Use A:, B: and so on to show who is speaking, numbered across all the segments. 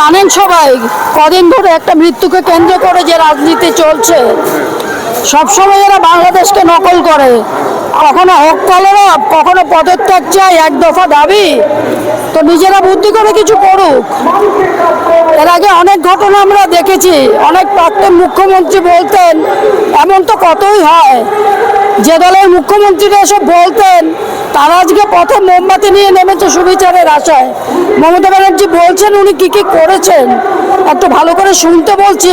A: জানেন সবাই, কদিন ধরে একটা মৃত্যুকে কেন্দ্র করে যে রাজনীতি চলছে, সবসময় এরা বাংলাদেশকে নকল করে। কখনো হক কলরব কখনো পদত্যাগ চাই এক দফা দাবি। তো নিজেরা বুদ্ধি করে কিছু করুক। এর আগে অনেক ঘটনা আমরা দেখেছি। অনেক প্রাক্তন মুখ্যমন্ত্রী বলতেন, এমন তো কতই হয়। যে দলের মুখ্যমন্ত্রীরা এসব বলতেন, তারা আজকে পথে মোমবাতি নিয়ে নেমেছে সুবিচারের আশায়। মমতা ব্যানার্জি বলছেন, উনি কি কি করেছেন? একটু ভালো করে শুনতে বলছি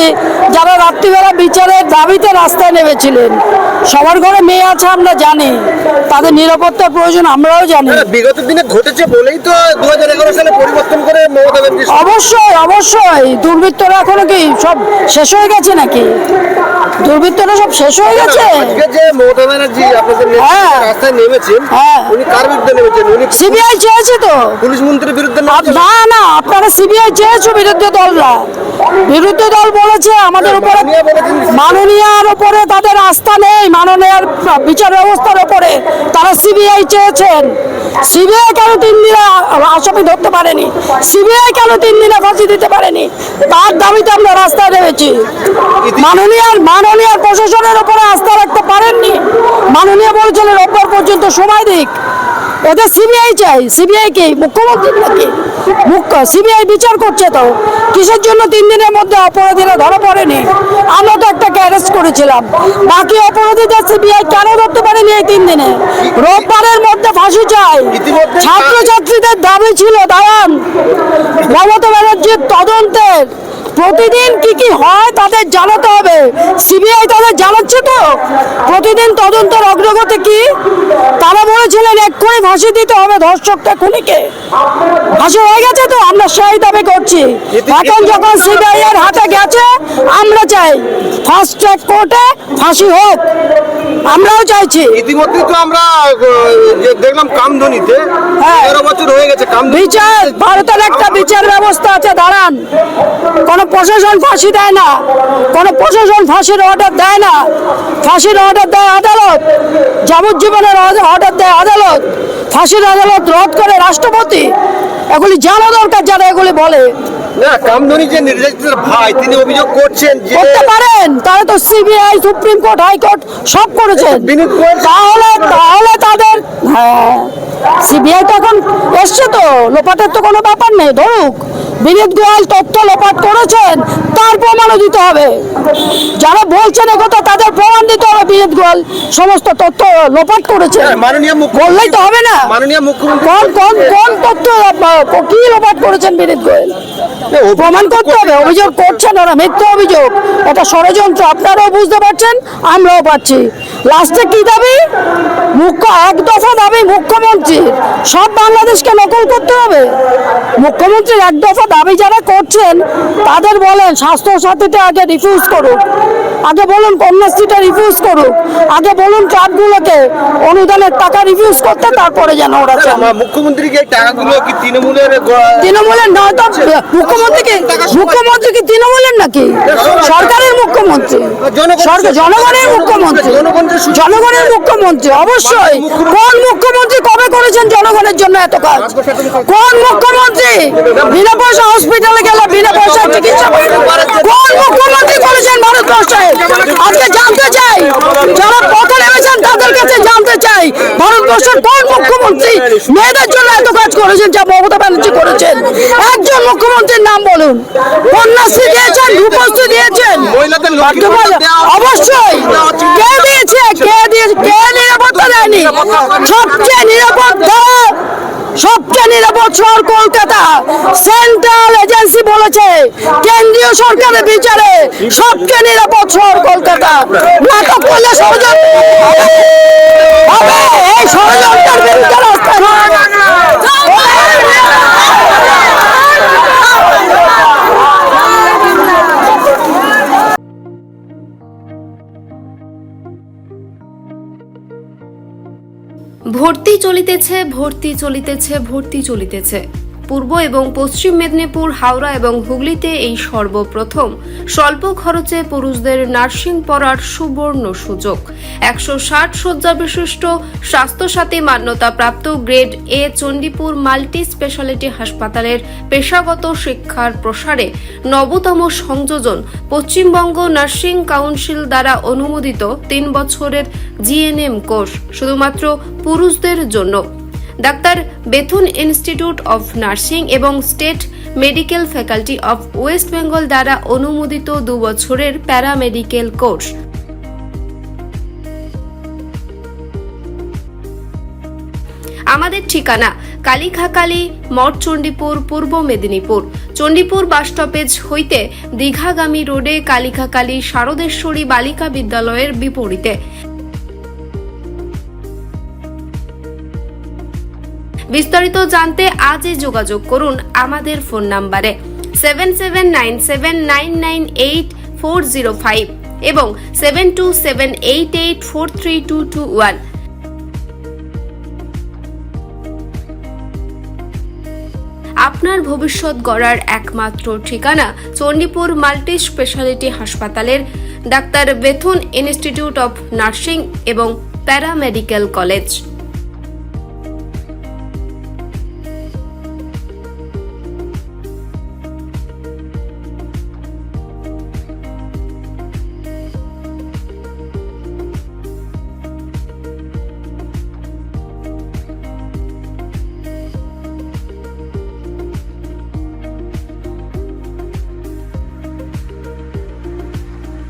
A: যারা রাত্রিবেলা বিচারের দাবিতে রাস্তায় নেমেছিলেন সবার ঘরে মেয়ে আছে আমরা জানি তাদের নিরাপত্তার প্রয়োজন আমরাও জানি।
B: হ্যাঁ, বিগত দিনে ঘটেছে বলেই তো দু হাজার এগারো সালে পরিবর্তন করে
A: অবশ্যই অবশ্যই দুর্বৃত্তরা এখনও কি সব শেষ হয়ে গেছে নাকি? দুর্বৃত্তরা সব শেষ হয়ে গেছে? হ্যাঁ। হ্যাঁ।
B: বিরুদ্ধে নেমেছেন?
A: সিবিআই চেয়েছে তো।
B: পুলিশ মন্ত্রীর বিরুদ্ধে
A: না না আপনারা সিবিআই চেয়েছো বিরোধী দলরা বিরোধী দল বলেছে আমাদের উপরে। মাননীয়ার উপরে তাদের আস্থা নেই মাননীয়ার বিচার ব্যবস্থার উপরে। তারা সিবিআই চেয়েছেন। সিবিআই কেন তিন দিনে আসামি ধরতে পারেনি? সিবিআই কেন তিন দিনে ফাঁসি দিতে পারেনি? তার দাবিতে আমরা রাস্তায় নেমেছি। মাননীয়ার মাননীয়ার প্রশাসনের উপরে আস্থা রাখতে পারেননি। মাননীয় বলছিলেন রোববার পর্যন্ত সময় দিক। এদের সিবিআই চাই সিবিআই কি? মুখ্যমন্ত্রী নাকি মুখ্য সিবিআই বিচার করছে তো। কিসের জন্য তিন দিনের মধ্যে অপরাধীরা ধরা পড়েনি? আমরা তো একটা অ্যারেস্ট করেছিলাম। বাকি অপরাধীদের সিবিআই কেন ধরতে পারেনি এই তিন দিনে? রোববারের মধ্যে ফাঁসি চাই। ছাত্রছাত্রীদের দাবি ছিল দাঁড়ান। মমতা ব্যানার্জির তদন্তের প্রতিদিন কি কি হয় তাদের জানাতে হবে। সিবিআই তাদের জানাচ্ছে তো? প্রতিদিন তদন্তের অগ্রগতি কি? তারা বলেছিলেন এক্ষুনি ফাঁসি দিতে হবে ধর্ষকটা খুনিকে। ফাঁসি হয়ে গেছে তো আমরা সেই দাবি করছি। এখন যখন সিবিআই এর হাতে গেছে আমরা চাই ফার্স্ট ট্র্যাক কোর্টে ফাঁসি হোক। আমরাও চাইছি।
B: ইতিমধ্যে তো আমরা দেখলাম কামধনিতে
A: হ্যাঁ।
B: তেরো বছর হয়ে গেছে
A: বিচার ভারতের একটা বিচার ব্যবস্থা আছে দাঁড়ান। কোনো প্রশাসন ফাঁসি দেয় না। কোনো প্রশাসন ফাঁসির অর্ডার দেয় না। ফাঁসির অর্ডার দেয় আদালত। যাবজ্জীবনের অর্ডার দেয় আদালত। ফাঁসির আদালত রদ করে রাষ্ট্রপতি। এগুলি জানা দরকার যারা এগুলি বলে।
B: না কামধনি যে নির্যাতিতের ভাই তিনি অভিযোগ করছেন যে
A: করতে পারেন তাহলে তো সিবিআই সুপ্রিম কোর্ট হাইকোর্ট সব করেছেন। তাহলে তাহলে তাদের হ্যাঁ সিবিআই তো এখন এসছে তো লোপাটের তো কোনো ব্যাপার নেই ধরুক। বিনীত গোয়াল তথ্য লোপাট করেছেন তার প্রমাণও দিতে হবে। যারা বলছেন একথা তাদের প্রমাণ দিতে হবে বিনীত গোয়াল। সমস্ত তথ্য লোপাট করেছে
B: হ্যাঁ,
A: বললেই তো হবে না।
B: মাননীয় মুখ্যমন্ত্রী
A: কোন কোন কোন তথ্য কি লোপাট করেছেন বিনীত গোয়েল? প্রমাণ করতে হবে অভিযোগ করছেন ওরা মিথ্যা অভিযোগ। এটা ষড়যন্ত্র আপনারাও বুঝতে পারছেন আমরাও পাচ্ছি লাস্টে কি দাবি? মুখ্য এক দফা দাবি মুখ্যমন্ত্রীর। সব বাংলাদেশকে নকল করতে হবে। মুখ্যমন্ত্রীর এক দফা দাবি যারা করছেন তাদের বলেন স্বাস্থ্য সাথীতে আগে রিফিউজ করুক। আগে বলুন কন্যাশ্রীটা রিফিউজ করুক। আগে বলুন ট্রাকগুলোকে অনুদানের টাকা রিফিউজ করতে তারপরে যেন ওরা চান
B: মুখ্যমন্ত্রীকে টাকাগুলো কি তৃণমূলের
A: তৃণমূলের নয় তো মুখ্যমন্ত্রী কি মুখ্যমন্ত্রী কি তৃণমূলের নাকি? সরকারের মুখ্যমন্ত্রী। সরকার জনগণের মুখ্যমন্ত্রী জনগণের মুখ্যমন্ত্রী অবশ্যই। কোন মুখ্যমন্ত্রী কবে করেছেন জনগণের জন্য এত কাজ? কোন মুখ্যমন্ত্রী? বিনা পয়সা হসপিটালে গেলে বিনা পয়সা চিকিৎসা কোন মুখ্যমন্ত্রী করেছেন ভারতবর্ষে? আজকে জানতে চাই। যারা পথে নেমেছেন তাদের কাছে জানতে চাই। ভারতবর্ষের কোন মুখ্যমন্ত্রী মেয়েদের জন্য এত কাজ করেছেন যা মমতা ব্যানার্জি করেছেন? একজন মুখ্যমন্ত্রীর নাম বলুন। কন্যাশ্রী দিয়েছেন রূপশ্রী দিয়েছেন। অবশ্যই। কে দিয়েছে? কে দিয়েছে কে নিরাপত্তা দেয়নি? সবচেয়ে নিরাপদ শহর কলকাতা সেন্ট্রাল এজেন্সি বলেছে, কেন্দ্রীয় সরকারের বিচারে সবচেয়ে নিরাপদ শহর কলকাতা। নাটক করলে ষড়যন্ত্র এই ষড়যন্ত্রের বিরুদ্ধে
C: চলিতেছে ভর্তি চলিতেছে ভর্তি চলিতেছে। পূর্ব এবং পশ্চিম মেদিনীপুর, হাওড়া এবং হুগলিতে এই সর্বপ্রথম। স্বল্প খরচে পুরুষদের নার্সিং পড়ার সুবর্ণ সুযোগ। একশো ষাট শয্যা বিশিষ্ট Swasthya Sathi মান্যতাপ্রাপ্ত grade A Chandipur multi speciality হাসপাতালের পেশাগত শিক্ষার প্রসারে নবতম সংযোজন পশ্চিমবঙ্গ নার্সিং কাউন্সিল দ্বারা অনুমোদিত তিন বছরের জিএনএম কোর্স, শুধুমাত্র পুরুষদের জন্য। Doctor Bethune institute of nursing এবং state medical faculty of West Bengal দ্বারা অনুমোদিত দু বছরের প্যারামেডিকেল কোর্স। আমাদের ঠিকানা কালীখাকালী মঠ চণ্ডীপুর পূর্ব মেদিনীপুর। চণ্ডীপুর বাসস্টপেজ হইতে দীঘাগামী রোডে কালীখাকালী শারদেশ্বরী বালিকা বিদ্যালয়ের বিপরীতে। বিস্তারিত জানতে আজই যোগাযোগ করুন আমাদের ফোন নাম্বারে seven seven nine seven nine nine eight four zero five এবং seven two seven eight eight four three two two one. আপনার ভবিষ্যৎ গড়ার একমাত্র ঠিকানা চণ্ডীপুর মাল্টি স্পেশালিটি হাসপাতালের doctor Bethune institute of nursing এবং প্যারামেডিক্যাল কলেজ।